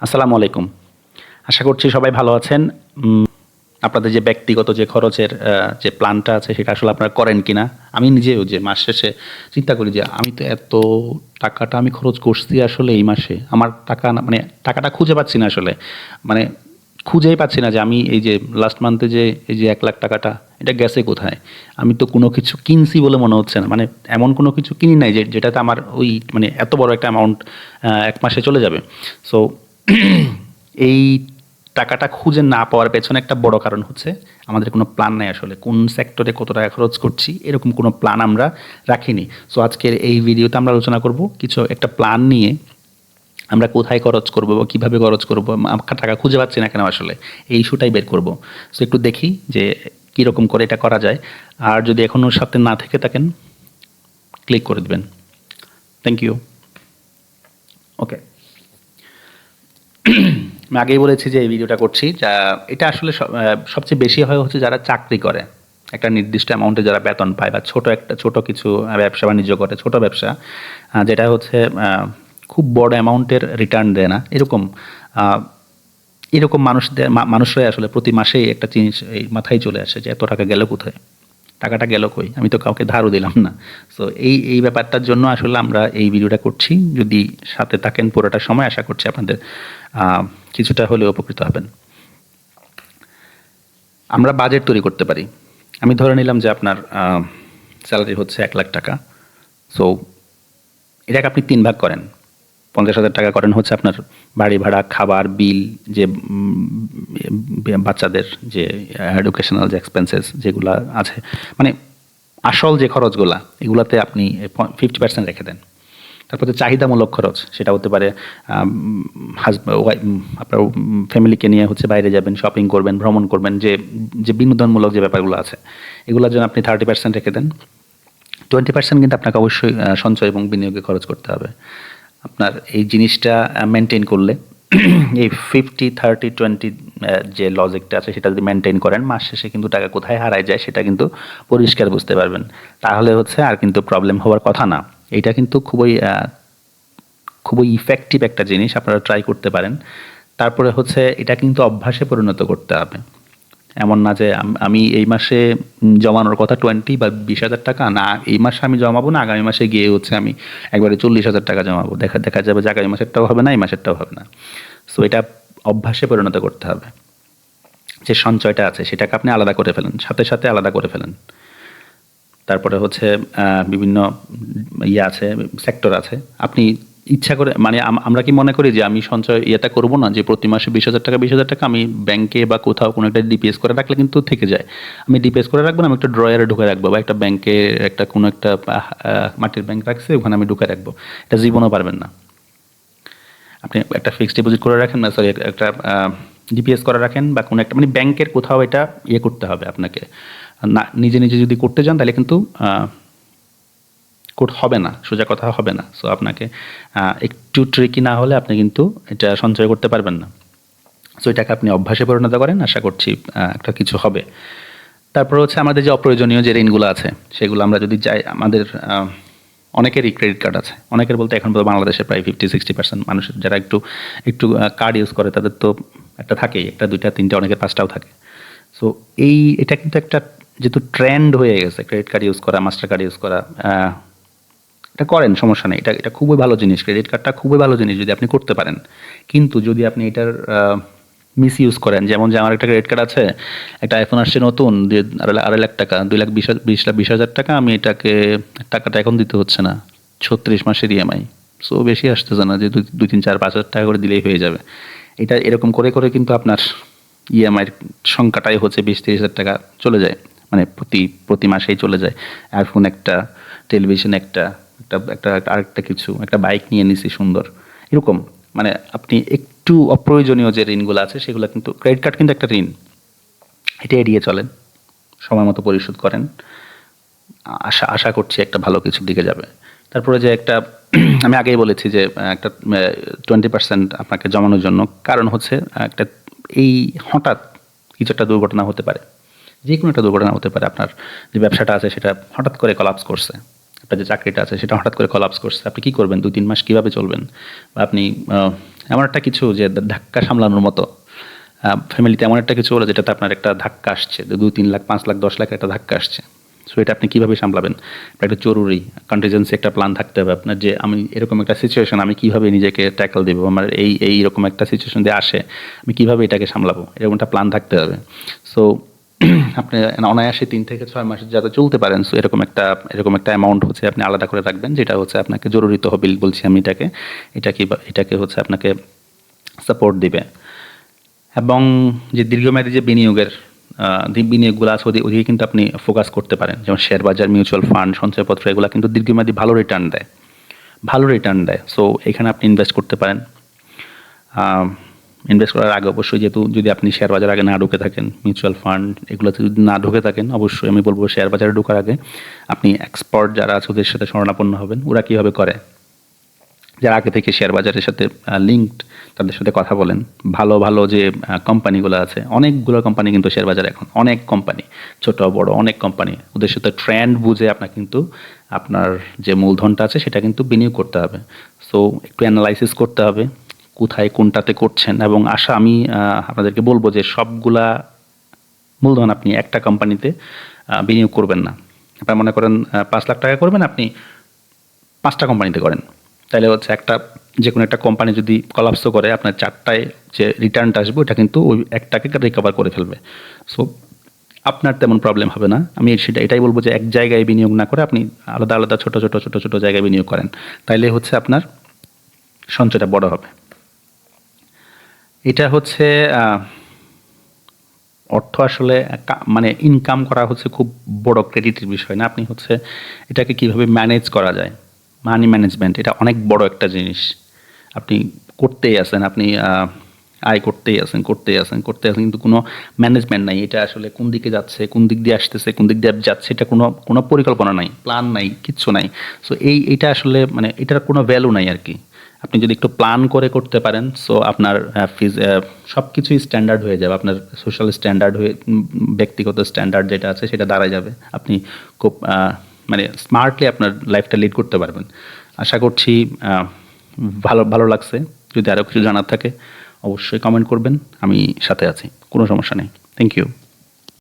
আসসালামু আলাইকুম। আশা করছি সবাই ভালো আছেন। আপনাদের যে ব্যক্তিগত যে খরচের যে প্ল্যানটা আছে সেটা আসলে আপনারা করেন কিনা? আমি নিজেও যে মাস শেষে চিন্তা করি যে আমি তো এত টাকাটা আমি খরচ করছি আসলে এই মাসে। আমার টাকা না মানে টাকাটা খুঁজে পাচ্ছি না আসলে। মানে খুঁজেই পাচ্ছি না যে আমি এই যে লাস্ট মান্থে যে, এই যে এক লাখ টাকাটা, এটা গেছে কোথায়? আমি তো কোনো কিছু কিনছি বলে মনে হচ্ছে না। মানে এমন কোনো কিছু কিনি নাই যে, যেটাতে আমার ওই মানে এত বড় একটা অ্যামাউন্ট এক মাসে চলে যাবে। সো এই টাকাটা খুঁজে না পাওয়ার পেছনে একটা বড় কারণ হচ্ছে আমাদের কোনো প্ল্যান নাই আসলে। কোন সেক্টরে কত টাকা খরচ করছি, এরকম কোনো প্ল্যান আমরা রাখিনি। সো আজকের এই ভিডিওতে আমরা আলোচনা করব কিছু একটা প্ল্যান নিয়ে আমরা কোথায় খরচ করব বা কীভাবে খরচ করব টাকা খুঁজে পাচ্ছি না কেন আসলে? এই ইস্যুটাই বের করব। সো একটু দেখি যে কীরকম করে এটা করা যায়। আর যদি এখনও সাথে না থেকে থাকেন ক্লিক করে দেবেন। থ্যাংক ইউ ওকে আমি আগেই বলেছি যে এই ভিডিওটা করছি, যা এটা আসলে সব- সবচেয়ে বেশি হয় হচ্ছে যারা চাকরি করে। একটা নির্দিষ্ট অ্যামাউন্টে যারা বেতন পায় বা ছোট একটা, ছোট কিছু ব্যবসা বাণিজ্য করে, ছোট ব্যবসা যেটা হচ্ছে খুব বড় অ্যামাউন্টের রিটার্ন দেয় না। এরকম এরকম মানুষদের মানুষরাই আসলে প্রতি মাসেই একটা জিনিস এই মাথায় চলে আসে যে, এত টাকা গেল কোথায়? টাকাটা গেল কই? আমি তো কাউকে ধারও দিলাম না। সো এই এই ব্যাপারটার জন্য আসলে আমরা এই ভিডিওটা করছি। যদি সাথে থাকেন পুরোটা সময়, আশা করছি আপনাদের কিছুটা হলেও উপকৃত হবেন। আমরা বাজেট তৈরি করতে পারি। আমি ধরে নিলাম যে আপনার স্যালারি হচ্ছে এক লাখ টাকা। সো এটাকে আপনি তিন ভাগ করেন। পঞ্চাশ হাজার টাকা করেন হচ্ছে আপনার বাড়ি ভাড়া, খাবার বিল যে বাচ্চাদের যে এডুকেশনাল যে এক্সপেন্সেস যেগুলো আছে। মানে আসল যে খরচগুলা, এগুলাতে আপনি ফিফটি পার্সেন্ট রেখে দেন। তারপরে চাহিদামূলক খরচ, সেটা হতে পারে আপনার ফ্যামিলিকে নিয়ে হচ্ছে বাইরে যাবেন শপিং করবেন, ভ্রমণ করবেন, যে যে বিনোদনমূলক যে ব্যাপারগুলো আছে, এগুলোর জন্য আপনি থার্টি পার্সেন্ট রেখে দেন। টোয়েন্টি পার্সেন্ট কিন্তু আপনাকে অবশ্যই সঞ্চয় এবং বিনিয়োগে খরচ করতে হবে। আপনার এই জিনিসটা মেনটেন করলে, এই ফিফটি থার্টি টোয়েন্টি যে লজিকটা আছে, সেটা যদি মেনটেন করেন, মাস শেষে কিন্তু টাকা কোথায় হারায় যায়, সেটা কিন্তু পরিষ্কার বুঝতে পারবেন। তাহলে হচ্ছে আর কিন্তু প্রবলেম হওয়ার কথা না। এটা কিন্তু খুবই খুবই ইফেক্টিভ একটা জিনিস, আপনারা ট্রাই করতে পারেন। তারপরে হচ্ছে এটা কিন্তু অভ্যাসে পরিণত করতে হবে। এমন না যে আমি এই মাসে জমানোর কথা টোয়েন্টি বা বিশ হাজার টাকা, না, এই মাসে আমি জমাবো না, আগামী মাসে গিয়ে হচ্ছে আমি একবারে চল্লিশ হাজার টাকা জমাবো। দেখা দেখা যাবে যে আগামী মাসেরটাও হবে না, এই মাসেরটাও হবে না। সো এটা অভ্যাসে পরিণত করতে হবে। যে সঞ্চয়টা আছে, সেটাকে আপনি আলাদা করে ফেলেন, সাথে সাথে আলাদা করে ফেলেন। তারপরে হচ্ছে বিভিন্ন ইয়ে আছে সেক্টর আছে। আপনি ইচ্ছা করে মানে আমরা কি মনে করি যে আমি সঞ্চয় ইয়েটা করব না, যে প্রতি মাসে বিশ হাজার টাকা, বিশ হাজার টাকা আমি ব্যাংকে বা কোথাও কোনো একটা ডিপিএস করে রাখলে কিন্তু থেকে যায়। আমি ডিপিএস করে রাখব না, আমি একটা ড্রয়ারে ঢুকে রাখব বা একটা ব্যাংকে একটা কোনো একটা মাটির ব্যাংক রাখছে, ওখানে আমি ঢুকে রাখব। এটা জীবনও পারবেন না। আপনি একটা ফিক্সড ডিপোজিট করে রাখেন না সরি একটা ডিপিএস করে রাখেন বা কোনো একটা মানে ব্যাংকের কোথাও এটা ইয়ে করতে হবে আপনাকে। না, নিজে নিজে যদি করতে যান তাহলে কিন্তু কোট হবে না, সোজা কথা হবে না। সো আপনাকে একটু ট্রিকি না হলে আপনি কিন্তু এটা সঞ্চয় করতে পারবেন না। সো এটাকে আপনি অভ্যাসে পরিণত করেন, আশা করছি একটা কিছু হবে। তারপর হচ্ছে আমাদের যে অপ্রয়োজনীয় যে ঋণগুলো আছে, সেগুলো আমরা যদি যাই, আমাদের অনেকেরই ক্রেডিট কার্ড আছে। অনেকের বলতে এখন পর্যন্ত বাংলাদেশে প্রায় ফিফটি সিক্সটি পার্সেন্ট মানুষের যারা একটু একটু কার্ড ইউজ করে, তাদের তো একটা থাকেই, একটা, দুইটা, তিনটা, অনেকের পাঁচটাও থাকে। সো এই, এটা কিন্তু একটা যেহেতু ট্রেন্ড হয়ে গেছে ক্রেডিট কার্ড ইউজ করা মাস্টার কার্ড ইউজ করা এটা করেন, সমস্যা নেই। এটা এটা খুবই ভালো জিনিস ক্রেডিট কার্ডটা খুবই ভালো জিনিস যদি আপনি করতে পারেন। কিন্তু যদি আপনি এটার মিস ইউজ করেন, যেমন যে আমার একটা ক্রেডিট কার্ড আছে, একটা আইফোন আসছে নতুন আড়াই লাখ টাকা, দুই লাখ বিশ বিশ লাখ, বিশ হাজার টাকা, আমি এটাকে, টাকাটা এখন দিতে হচ্ছে না। ছত্রিশ মাসের ইএমআই সো বেশি আসতেছে না, যে দুই, তিন, চার, পাঁচ হাজার টাকা করে দিলেই হয়ে যাবে। এটা এরকম করে করে কিন্তু আপনার ইএমআইয়ের সংখ্যাটাই হচ্ছে বিশ তিরিশ হাজার টাকা চলে যায়। মানে প্রতি প্রতি মাসেই চলে যায়। আইফোন একটা টেলিভিশন একটা একটা একটা আরেকটা কিছু, একটা বাইক নিয়ে নিছি সুন্দর। এরকম। মানে আপনি একটু অপ্রয়োজনীয় যে ঋণগুলো আছে, সেগুলো কিন্তু ক্রেডিট কার্ড কিন্তু একটা ঋণ। এটা এড়িয়ে চলেন। সময় মতো পরিশোধ করেন। আশা আশা করছি একটা ভালো কিছুর দিকে যাবে। তারপরে যে একটা আমি আগেই বলেছি যে একটা টোয়েন্টি পার্সেন্ট আপনাকে জমানোর জন্য কারণ হচ্ছে একটা, এই হঠাৎ কিছু একটা দুর্ঘটনা হতে পারে। যে কোনো একটা দুর্ঘটনা হতে পারে। আপনার যে ব্যবসাটা আছে, সেটা হঠাৎ করে কলাপস করছে। আপনার যে চাকরিটা আছে, সেটা হঠাৎ করে কলাপস করছে। আপনি কী করবেন? দুই তিন মাস কীভাবে চলবেন? বা আপনি এমন একটা কিছু যে ধাক্কা সামলানোর মতো। ফ্যামিলিতে এমন একটা কিছু হলো, যেটাতে আপনার একটা ধাক্কা আসছে। দু তিন লাখ, পাঁচ লাখ, দশ লাখ একটা ধাক্কা আসছে। সো এটা আপনি কীভাবে সামলাবেন? একটা জরুরি কন্টিজেন্সি একটা প্ল্যান থাকতে হবে আপনার যে আমি এরকম একটা সিচুয়েশন আমি কীভাবে নিজেকে ট্যাকল দেবো? আমার এই এই এরকম একটা সিচুয়েশন দিয়ে আসে, আমি কীভাবে এটাকে সামলাবো? এরকম একটা প্ল্যান থাকতে হবে। সো আপনি অনায়াসে তিন থেকে ছয় মাস যাতে চলতে পারেন সো এরকম একটা এরকম একটা অ্যামাউন্ট হচ্ছে আপনি আলাদা করে রাখবেন, যেটা হচ্ছে আপনাকে জরুরি তহবিল বলছি আমি এটাকে। এটা কি এটাকে হচ্ছে আপনাকে সাপোর্ট দিবে। এবং যে দীর্ঘমেয়াদী যে বিনিয়োগের বিনিয়োগগুলো আছে, ওদিকে কিন্তু আপনি ফোকাস করতে পারেন। যেমন শেয়ার বাজার মিউচুয়াল ফান্ড সঞ্চয়পত্র, এগুলো কিন্তু দীর্ঘমেয়াদী ভালো রিটার্ন দেয়। ভালো রিটার্ন দেয়। সো এখানে আপনি ইনভেস্ট করতে পারেন। ইনভেস্ট করার আগে অবশ্যই যেহেতু যদি আপনি শেয়ার বাজার আগে না ঢুকে থাকেন মিউচুয়াল ফান্ড এগুলোতে যদি না ঢুকে থাকেন, অবশ্যই আমি বলব শেয়ার বাজারে ঢোকার আগে আপনি এক্সপার্ট যারা আছে, ওদের সাথে শরণাপন্ন হবেন। ওরা কীভাবে করে? যারা আগে থেকে শেয়ার বাজারের সাথে লিঙ্কড তাদের সাথে কথা বলেন। ভালো ভালো যে কোম্পানিগুলো আছে, অনেকগুলো কোম্পানি কিন্তু শেয়ার বাজারে এখন, অনেক কোম্পানি ছোট, বড়, অনেক কোম্পানি ওদের সাথে ট্রেন্ড বুঝে আপনার কিন্তু আপনার যে মূলধনটা আছে, সেটা কিন্তু বিনিয়োগ করতে হবে। সো একটু অ্যানালাইসিস করতে হবে, কোথায়, কোনটাতে করছেন এবং আশা আমি আপনাদেরকে বলব যে সবগুলা মূলধন আপনি একটা কোম্পানিতে বিনিয়োগ করবেন না। আপনার মনে করেন পাঁচ লাখ টাকা করবেন, আপনি পাঁচটা কোম্পানিতে করেন। তাহলে হচ্ছে একটা যে কোনো একটা কোম্পানি যদি কলাপস করে, আপনার চারটায় যে রিটার্নটা আসবে ওটা কিন্তু ওই একটাকে রিকভার করে ফেলবে। সো আপনার তেমন প্রবলেম হবে না। আমি সেটা, এটাই বলব যে এক জায়গায় বিনিয়োগ না করে আপনি আলাদা আলাদা ছোটো ছোটো ছোটো ছোটো জায়গায় বিনিয়োগ করেন। তাইলে হচ্ছে আপনার সঞ্চয়টা বড় হবে। এটা হচ্ছে অর্থ আসলে মানে ইনকাম করা হচ্ছে খুব বড় ক্রেডিটের বিষয় না। আপনি হচ্ছে এটাকে কীভাবে ম্যানেজ করা যায়। মানি ম্যানেজমেন্ট এটা অনেক বড় একটা জিনিস। আপনি করতেই আছেন, আপনি আয় করতেই আছেন করতেই আছেন করতে আছেন, কিন্তু কোনো ম্যানেজমেন্ট নাই। এটা আসলে কোন দিকে যাচ্ছে, কোন দিক দিয়ে আসতেছে, কোন দিক দিয়ে যাচ্ছে, এটা কোনো কোনো পরিকল্পনা নাই প্ল্যান নাই, কিচ্ছু নাই। সো এই, এটা আসলে মানে এটার কোনো ভ্যালু নাই আর কি আপনি যদি একটু প্ল্যান করে করতে পারেন সো আপনার ফিজ সব কিছুই স্ট্যান্ডার্ড হয়ে যাবে। আপনার সোশ্যাল স্ট্যান্ডার্ড হয়ে ব্যক্তিগত স্ট্যান্ডার্ড যেটা আছে, সেটা দাঁড়ায় যাবে। আপনি খুব মানে স্মার্টলি আপনার লাইফটা লিড করতে পারবেন। আশা করছি ভালো ভালো লাগছে। যদি আরও কিছু জানার থাকে, অবশ্যই কমেন্ট করবেন। আমি সাথে আছি। কোনো সমস্যা নেই। Thank you